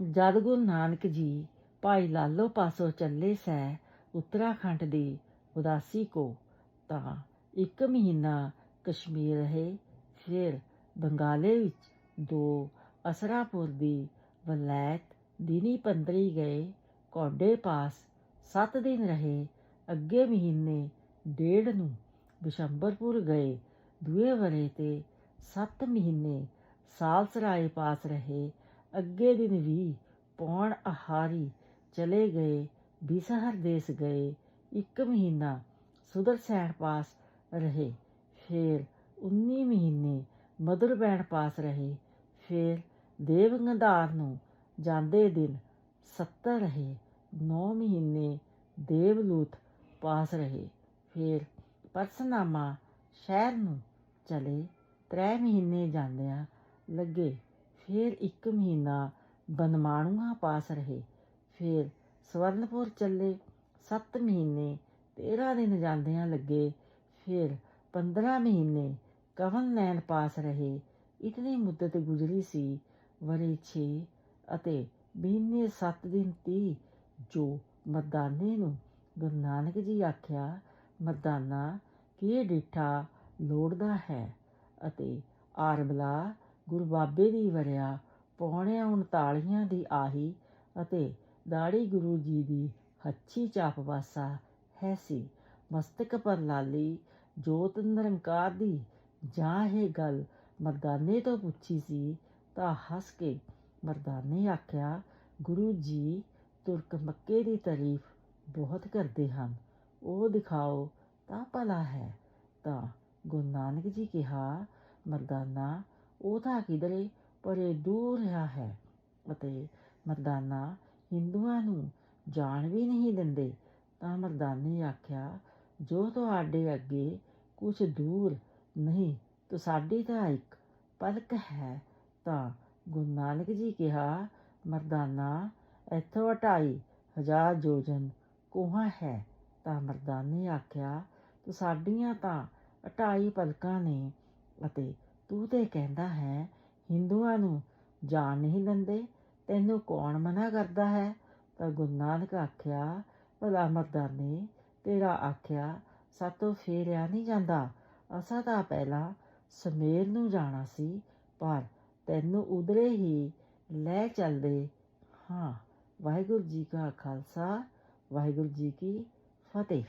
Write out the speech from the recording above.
ਜਦ ਗੁਰੂ ਨਾਨਕ ਜੀ ਭਾਈ ਲਾਲੋ ਪਾਸੋਂ ਚੱਲੇ ਸੈ ਉੱਤਰਾਖੰਡ ਦੀ ਉਦਾਸੀ ਕੋ, ਤਾਂ ਇੱਕ ਮਹੀਨਾ ਕਸ਼ਮੀਰ ਰਹੇ, ਫਿਰ ਬੰਗਾਲੇ ਵਿੱਚ ਦੋ ਅਸਰਾਪੁਰ ਦੀ ਵਲੈਤ ਦਿਨੀ ਪੰਦਰੀ ਗਏ, ਕੋਡੇ ਪਾਸ ਸੱਤ ਦਿਨ ਰਹੇ, ਅੱਗੇ ਮਹੀਨੇ ਡੇਢ ਨੂੰ ਬਿਸ਼ੰਬਰਪੁਰ ਗਏ, ਦੂਏ ਵਰੇ ਤੇ ਸੱਤ ਮਹੀਨੇ ਸਾਲਸਰਾਏ ਪਾਸ ਰਹੇ ਅੱਗੇ ਦਿਨ ਵੀ ਪੌਣ ਆਹਾਰੀ ਚਲੇ ਗਏ, ਬਿਸਹਰ ਦੇਸ ਗਏ। ਇੱਕ ਮਹੀਨਾ ਸੁਦਰਸੈਨ ਪਾਸ ਰਹੇ, ਫਿਰ 19 ਮਹੀਨੇ ਮਧੁਰਬੈਣ ਪਾਸ ਰਹੇ, ਫਿਰ ਦੇਵਗੰਧਾਰ ਨੂੰ ਜਾਂਦੇ ਦਿਨ 70 ਰਹੇ 9 ਮਹੀਨੇ ਦੇਵਲੂਤ ਪਾਸ ਰਹੇ, ਫਿਰ ਪਰਸਨਾਮਾ ਸ਼ਹਿਰ ਨੂੰ ਚਲੇ, ਤਰੇ ਮਹੀਨੇ ਜਾਂਦਿਆਂ ਲੱਗੇ। ਫਿਰ ਇੱਕ ਮਹੀਨਾ ਬਨਮਾਣੂਆ ਪਾਸ ਰਹੇ। ਫਿਰ ਸਵਰਨਪੁਰ ਚੱਲੇ 7 ਮਹੀਨੇ 13 ਦਿਨ ਜਾਂਦਿਆਂ ਲੱਗੇ। ਫਿਰ 15 ਮਹੀਨੇ ਕਵਨ ਲੈਣ ਪਾਸ ਰਹੇ। ਇਤਨੀ ਮੁੱਦਤ ਗੁਜ਼ਰੀ ਸੀ, ਵਰੇ 6 ਅਤੇ ਮਹੀਨੇ 7 ਦਿਨ 30 ਜੋ ਮਰਦਾਨੇ ਨੂੰ ਗੁਰੂ ਨਾਨਕ ਜੀ ਆਖਿਆ, ਮਰਦਾਨਾ, ਕੀ ਡਿਠਾ ਲੋੜਦਾ ਹੈ? ਅਤੇ ਆਰਬਲਾ ਗੁਰਬਾਬੇ ਦੀ ਵਰਿਆ ਪੌਣਿਆਂ 39 ਦੀ ਆਹੀ ਅਤੇ ਦਾੜੀ ਗੁਰੂ ਜੀ ਦੀ ਹੱਛੀ ਚਾਪ ਵਾਸਾ ਹੈ ਸੀ। ਮਸਤਕ ਪਰ ਲਾਲੀ, ਜੋਤ ਨਿਰੰਕਾਰ ਦੀ ਜਾਂ ਇਹ ਗੱਲ ਮਰਦਾਨੇ ਤੋਂ ਪੁੱਛੀ ਸੀ, ਤਾਂ ਹੱਸ ਕੇ ਮਰਦਾਨੇ ਆਖਿਆ, ਗੁਰੂ ਜੀ, ਤੁਰਕ ਮੱਕੇ ਦੀ ਤਾਰੀਫ ਬਹੁਤ ਕਰਦੇ ਹਨ। ਉਹ ਦਿਖਾਓ ਤਾਂ ਭਲਾ ਹੈ। ਤਾਂ ਗੁਰੂ ਨਾਨਕ ਜੀ ਕਿਹਾ, ਮਰਦਾਨਾ ਉਹ ਤਾਂ ਕਿਧਰੇ ਪਰੇ ਦੂਰ ਰਿਹਾ ਹੈ ਅਤੇ ਮਰਦਾਨਾ ਹਿੰਦੂਆਂ ਨੂੰ ਜਾਣ ਵੀ ਨਹੀਂ ਦਿੰਦੇ। ਤਾਂ ਮਰਦਾਨੇ ਆਖਿਆ, ਜੋ ਤੁਹਾਡੇ ਅੱਗੇ ਕੁਝ ਦੂਰ ਨਹੀਂ, ਤੋ ਸਾਡੀ ਤਾਂ ਇੱਕ ਪਲਕ ਹੈ। ਤਾਂ ਗੁਰੂ ਨਾਨਕ ਜੀ ਕਿਹਾ, ਮਰਦਾਨਾ, ਇੱਥੋਂ ਅਟਾਈ ਹਜ਼ਾਰ ਜੋਜਨ ਕੋਹਾਂ ਹੈ। ਤਾਂ ਮਰਦਾਨੇ ਆਖਿਆ, ਤੋ ਸਾਡੀਆਂ ਤਾਂ ਅਟਾਈ ਪਲਕਾਂ ਨੇ ਅਤੇ ਤੂੰ ਤੇ ਕਹਿੰਦਾ ਹੈ, ਹਿੰਦੂਆਂ ਨੂੰ ਜਾਣ ਨਹੀਂ ਦਿੰਦੇ, ਤੈਨੂੰ ਕੌਣ ਮਨਾ ਕਰਦਾ ਹੈ? ਤਾਂ ਗੁਰੂ ਨਾਨਕ ਆਖਿਆ, ਭਲਾ ਮਰਦਾਨੇ, ਤੇਰਾ ਆਖਿਆ, ਸਾਤੋਂ ਫੇਰਿਆ ਨਹੀਂ ਜਾਂਦਾ। ਅਸਾਂ ਤਾਂ ਪਹਿਲਾਂ ਸਮੇਰ ਨੂੰ ਜਾਣਾ ਸੀ, ਪਰ ਤੈਨੂੰ ਉਧਰੇ ਹੀ ਲੈ ਚੱਲਦੇ। ਹਾਂ, ਵਾਹਿਗੁਰੂ ਜੀ ਕਾ ਖਾਲਸਾ, ਵਾਹਿਗੁਰੂ ਜੀ ਕੀ ਫਤਿਹ।